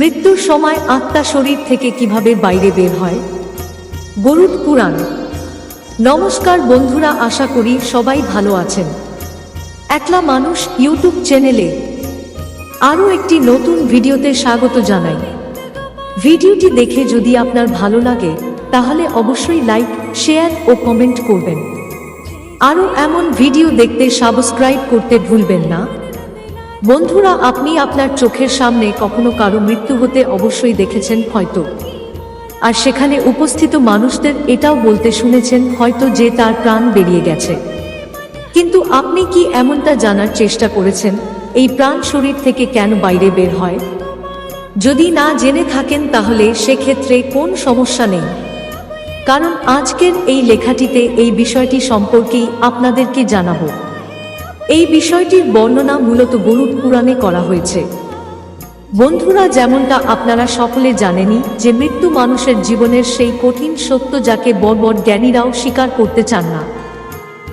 মৃত্যুর সময় আত্মা শরীর থেকে কীভাবে বাইরে বের হয়? গরুড পুরাণ নমস্কার বন্ধুরা, আশা করি সবাই ভালো আছেন। একলা মানুষ ইউটিউব চ্যানেলে আরও একটি নতুন ভিডিওতে স্বাগত জানাই। ভিডিওটি দেখে যদি আপনার ভালো লাগে, তাহলে অবশ্যই লাইক, শেয়ার ও কমেন্ট করবেন। আরও এমন ভিডিও দেখতে সাবস্ক্রাইব করতে ভুলবেন না। বন্ধুরা, আপনি আপনার চোখের সামনে কখনো কারও মৃত্যু হতে অবশ্যই দেখেছেন হয়তো। আর সেখানে উপস্থিত মানুষদের এটাও বলতে শুনেছেন হয়তো যে তার প্রাণ বেরিয়ে গেছে। কিন্তু আপনি কি এমনটা জানার চেষ্টা করেছেন? এই প্রাণ শরীর থেকে কেন বাইরে বের হয়? যদি না জেনে থাকেন তাহলে সেক্ষেত্রে কোন সমস্যা নেই। কারণ আজকের এই লেখাটিতে এই বিষয়টি সম্পর্কেই আপনাদেরকে জানাব। এই বিষয়টির বর্ণনা মূলত গরুড পুরাণে করা হয়েছে। বন্ধুরা, যেমনটা আপনারা সকলে জানেনই, যে মৃত্যু মানুষের জীবনের সেই কঠিন সত্য যাকে বর্বর জ্ঞানীরাও স্বীকার করতে চান না।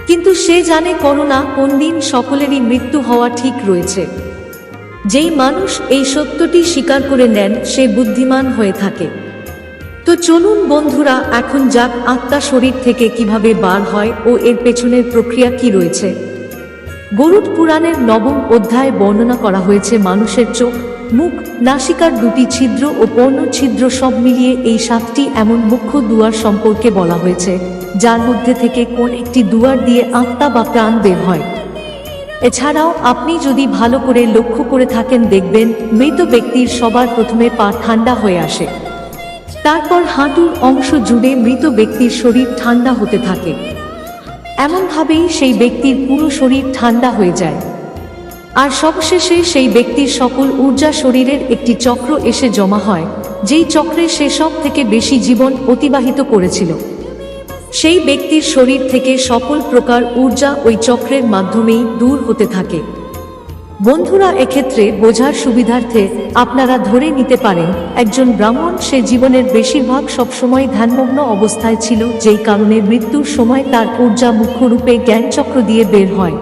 কিন্তু সে জানে করোনা কোন দিন সকলেরই মৃত্যু হওয়া ঠিক রয়েছে। যেই মানুষ এই সত্যটি স্বীকার করে নেন, সে বুদ্ধিমান হয়ে থাকে। তো চলুন বন্ধুরা, এখন যাক আত্মা শরীর থেকে কীভাবে বার হয় ও এর পেছনের প্রক্রিয়া কি রয়েছে। গরুড পুরাণের নবম অধ্যায়ে বর্ণনা করা হয়েছে মানুষের চোখ, মুখ, নাসিকার দুটি ছিদ্র ও পর্ণ ছিদ্র সব মিলিয়ে এই সাতটি এমন মুখ্য দুয়ার সম্পর্কে বলা হয়েছে, যার মধ্যে থেকে কোন একটি দুয়ার দিয়ে আত্মা বা প্রাণ বের হয়। এছাড়াও আপনি যদি ভালো করে লক্ষ্য করে থাকেন, দেখবেন মৃত ব্যক্তির সবার প্রথমে পা ঠান্ডা হয়ে আসে। তারপর হাঁটুর অংশ জুড়ে মৃত ব্যক্তির শরীর ঠান্ডা হতে থাকে। এমনভাবেই সেই ব্যক্তির পুরো শরীর ঠান্ডা হয়ে যায়। আর সবশেষে সেই ব্যক্তির সকল ঊর্জা শরীরের একটি চক্র এসে জমা হয়, যেই চক্রে সে সব থেকে বেশি জীবন অতিবাহিত করেছিল। সেই ব্যক্তির শরীর থেকে সকল প্রকার ঊর্জা ওই চক্রের মাধ্যমেই দূর হতে থাকে। বন্ধুরা, এক্ষেত্রে বোঝার সুবিধার্থে আপনারা ধরে নিতে পারেন, একজন ব্রাহ্মণ সে জীবনের বেশিরভাগ সবসময় ধ্যানমগ্ন অবস্থায় ছিল, যেই কারণে মৃত্যুর সময় তার ঊর্জা মুখ্যরূপে জ্ঞানচক্র দিয়ে বের হয়।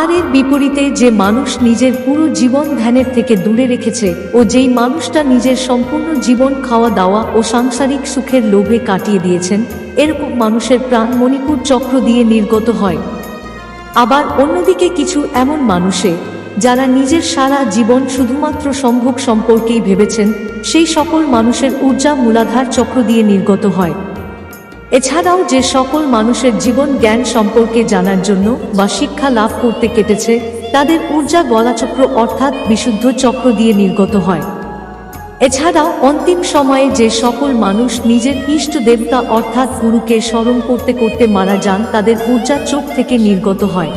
আর এর বিপরীতে যে মানুষ নিজের পুরো জীবন ধ্যানের থেকে দূরে রেখেছে ও যেই মানুষটা নিজের সম্পূর্ণ জীবন খাওয়া দাওয়া ও সাংসারিক সুখের লোভে কাটিয়ে দিয়েছেন, এরকম মানুষের প্রাণ মণিপুর চক্র দিয়ে নির্গত হয়। আবার অন্যদিকে কিছু এমন মানুষে, যারা নিজের সারা জীবন শুধুমাত্র সম্ভোগ সম্পর্কেই ভেবেছেন, সেই সকল মানুষের ঊর্জা মূলাধার চক্র দিয়ে নির্গত হয়। এছাড়াও যে সকল মানুষের জীবন জ্ঞান সম্পর্কে জানার জন্য বা শিক্ষা লাভ করতে কেটেছে, তাদের ঊর্জা গলাচক্র অর্থাৎ বিশুদ্ধ চক্র দিয়ে নির্গত হয়। এছাড়াও অন্তিম সময়ে যে সকল মানুষ নিজের ইষ্ট দেবতা অর্থাৎ গুরুকে স্মরণ করতে করতে মারা যান, তাদের ঊর্জা চোখ থেকে নির্গত হয়।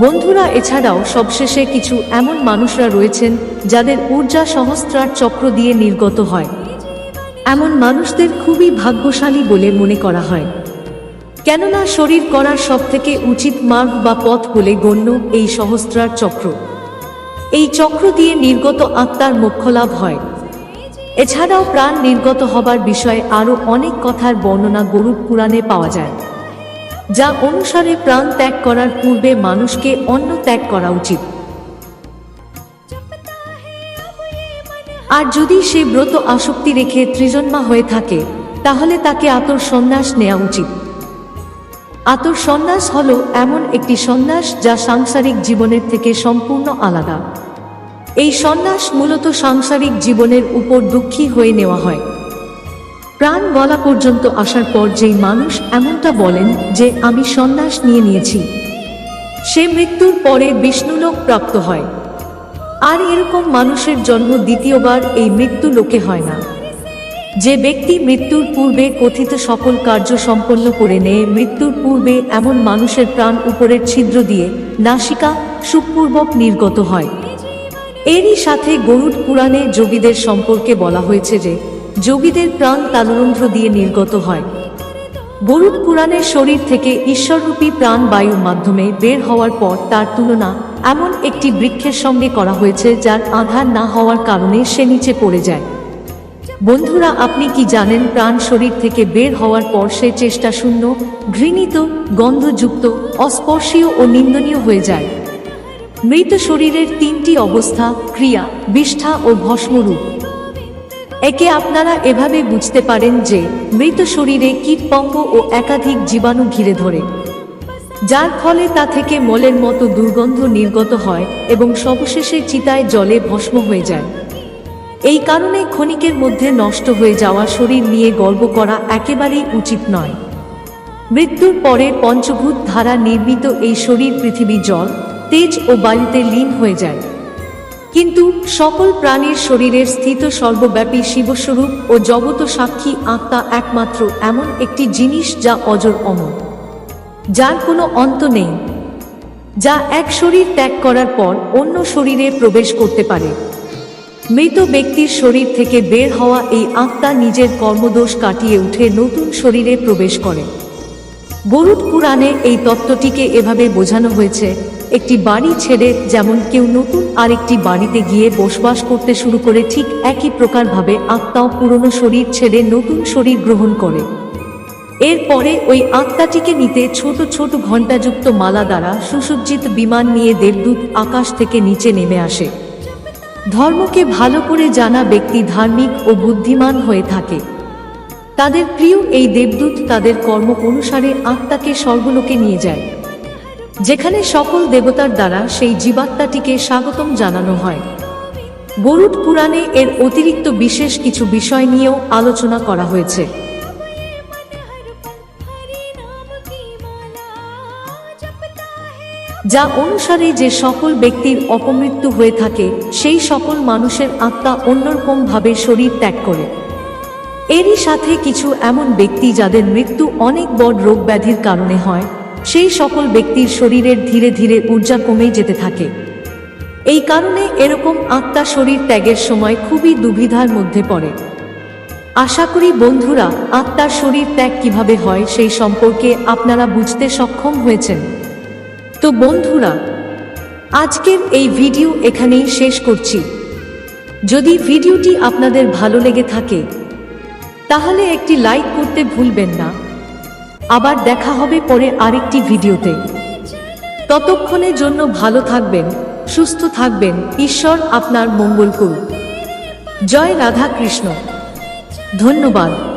বন্ধুরা, এছাড়াও সবশেষে কিছু এমন মানুষরা রয়েছেন যাদের ঊর্জা সহস্রার চক্র দিয়ে নির্গত হয়। এমন মানুষদের খুবই ভাগ্যশালী বলে মনে করা হয়। কেননা শরীর করার সবথেকে উচিত মার্গ বা পথ বলে গণ্য এই সহস্রার চক্র। এই চক্র দিয়ে নির্গত আত্মার মোক্ষলাভ হয়। এছাড়াও প্রাণ নির্গত হবার বিষয়ে আরও অনেক কথার বর্ণনা গরুড পুরাণে পাওয়া যায়, যা অনুসারে প্রাণ ত্যাগ করার পূর্বে মানুষকে অন্ন ত্যাগ করা উচিত। আর যদি সে ব্রত আসক্তি রেখে ত্রিজন্মা হয়ে থাকে, তাহলে তাকে আতর সন্ন্যাস নেওয়া উচিত। আতর সন্ন্যাস হল এমন একটি সন্ন্যাস যা সাংসারিক জীবনের থেকে সম্পূর্ণ আলাদা। এই সন্ন্যাস মূলত সাংসারিক জীবনের উপর দুঃখী হয়ে নেওয়া হয়। প্রাণ গলা পর্যন্ত আসার পর যেই মানুষ এমনটা বলেন যে, আমি সন্ন্যাস নিয়ে নিয়েছি। সে মৃত্যুর পরে বিষ্ণুলোক প্রাপ্ত হয়। আর এরকম মানুষের জন্ম দ্বিতীয়বার এই মৃত্যু লোকে হয় না। যে ব্যক্তি মৃত্যুর পূর্বে কথিত সকল কার্য সম্পন্ন করে নেয়, মৃত্যুর পূর্বে এমন মানুষের প্রাণ উপরের ছিদ্র দিয়ে নাসিকা সুখপূর্বক নির্গত হয়। এরই সাথে গরুড পুরাণে যোগীদের সম্পর্কে বলা হয়েছে যে, যোগীদের প্রাণ তালরন্ধ্র দিয়ে নির্গত হয়। গরুড পুরাণের শরীর থেকে ঈশ্বররূপী প্রাণ বায়ুর মাধ্যমে বের হওয়ার পর তার তুলনা এমন একটি বৃক্ষের সঙ্গে করা হয়েছে যার আধার না হওয়ার কারণে সে নিচে পড়ে যায়। বন্ধুরা, আপনি কি জানেন প্রাণ শরীর থেকে বের হওয়ার পর সে চেষ্টা শূন্য, ঘৃণিত, গন্ধযুক্ত, অস্পর্শীয় ও নিন্দনীয় হয়ে যায়? মৃত শরীরের তিনটি অবস্থা, ক্রিয়া, বিষ্ঠা ও ভস্মরূপ। একে আপনারা এভাবে বুঝতে পারেন যে, মৃত শরীরে কীটপঙ্গ ও একাধিক জীবাণু ঘিরে ধরে। যার ফলে তা থেকে মলের মতো দুর্গন্ধ নির্গত হয় এবং সবশেষে চিতায় জলে ভস্ম হয়ে যায়। এই কারণে ক্ষণিকের মধ্যে নষ্ট হয়ে যাওয়া শরীর নিয়ে গর্ব করা একেবারেই উচিত নয়। মৃত্যুর পরে পঞ্চভূত ধারা নির্মিত এই শরীর পৃথিবী জল তেজ ও বায়ুতে লীন হয়ে যায়। কিন্তু সকল প্রাণীর শরীরের স্থিত সর্বব্যাপী শিবস্বরূপ ও জগত সাক্ষী আত্মা একমাত্র এমন একটি জিনিস যা অজর অমর। যার কোনো অন্ত নেই, যা এক শরীর ত্যাগ করার পর অন্য শরীরে প্রবেশ করতে পারে। মৃত ব্যক্তির শরীর থেকে বের হওয়া এই আত্মা নিজের কর্মদোষ কাটিয়ে উঠে নতুন শরীরে প্রবেশ করে। গরুড পুরাণে এই তত্ত্বটিকে এভাবে বোঝানো হয়েছে একটি বাড়ি ছেড়ে যেমন কেউ নতুন আরেকটি বাড়িতে গিয়ে বসবাস করতে শুরু করে ঠিক একই প্রকারভাবে আত্মাও পুরনো শরীর ছেড়ে নতুন শরীর গ্রহণ করে। এরপরে ওই আত্মাটিকে নিতে ছোট ছোট ঘণ্টাযুক্ত মালা দ্বারা সুসজ্জিত বিমান নিয়ে দেবদূত আকাশ থেকে নিচে নেমে আসে। ধর্মকে ভালো করে জানা ব্যক্তি ধার্মিক ও বুদ্ধিমান হয়ে থাকে। তাদের প্রিয় এই দেবদূত তাদের কর্ম অনুসারে আত্মাকে স্বর্গলোকে নিয়ে যায়। যেখানে সকল দেবতার দ্বারা সেই জীবাত্মাটিকে স্বাগতম জানানো হয়। গরুড পুরাণে এর অতিরিক্ত বিশেষ কিছু বিষয় নিয়েও আলোচনা করা হয়েছে। যা অনুসারে যে সকল ব্যক্তির অপমৃত্যু হয়ে থাকে, সেই সকল মানুষের আত্মা অন্যরকম ভাবে শরীর ত্যাগ করে। এরই সাথে কিছু এমন ব্যক্তি যাদের মৃত্যু অনেক বড় রোগ ব্যাধির কারণে হয় সেই সকল ব্যক্তির শরীরের ধীরে ধীরে ঊর্জা কমে যেতে থাকে। এই কারণে এরকম আত্মা শরীর ত্যাগের সময় খুবই দুবিধার মধ্যে পড়ে। আশা করি বন্ধুরা, আত্মার শরীর ত্যাগ কীভাবে হয় সেই সম্পর্কে আপনারা বুঝতে সক্ষম হয়েছেন। তো বন্ধুরা, আজকের এই ভিডিও এখানেই শেষ করছি। যদি ভিডিওটি আপনাদের ভালো লেগে থাকে, তাহলে একটি লাইক করতে ভুলবেন না। আবার দেখা হবে পরে আরেকটি ভিডিওতে। ততক্ষণের জন্য ভালো থাকবেন, সুস্থ থাকবেন। ঈশ্বর আপনার মঙ্গল করুন জয় রাধাকৃষ্ণ। ধন্যবাদ।